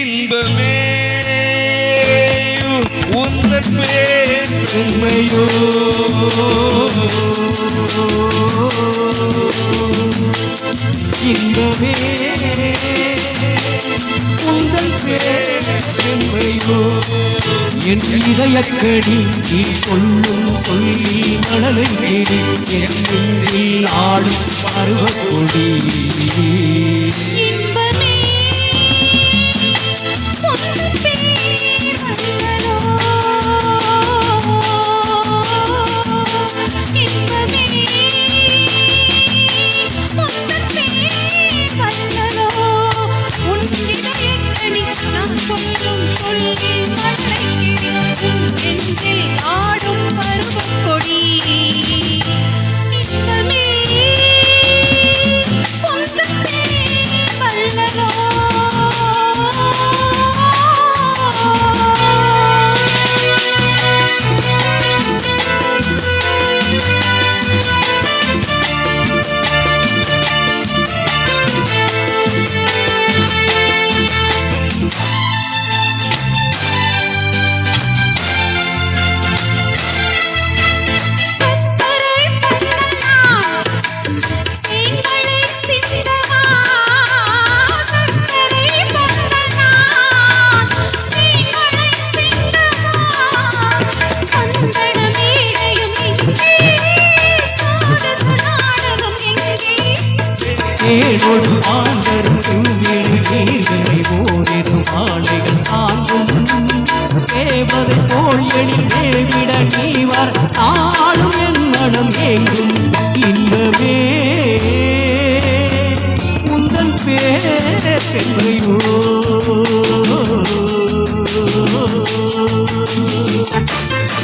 இன்பமே உந்தன் பேருமையோ. இன்பமே உந்தன் பேருமையோ. என் இதயக்கடி நீ சொல்லும் சொல்லி மணலை என் ஆடும் பருவக்கொடி sweet, my baby. ஏழொரு ஆண்டரும் செவ்வேறு நீர்களை ஓரிரும் ஆலைகள் தாங்கும் தேவதை போல் எழில் தேவிட நீ வர ஆளும் என் மனம் ஏங்கும் இன்பமே உந்தன் பேர் செல்வையோ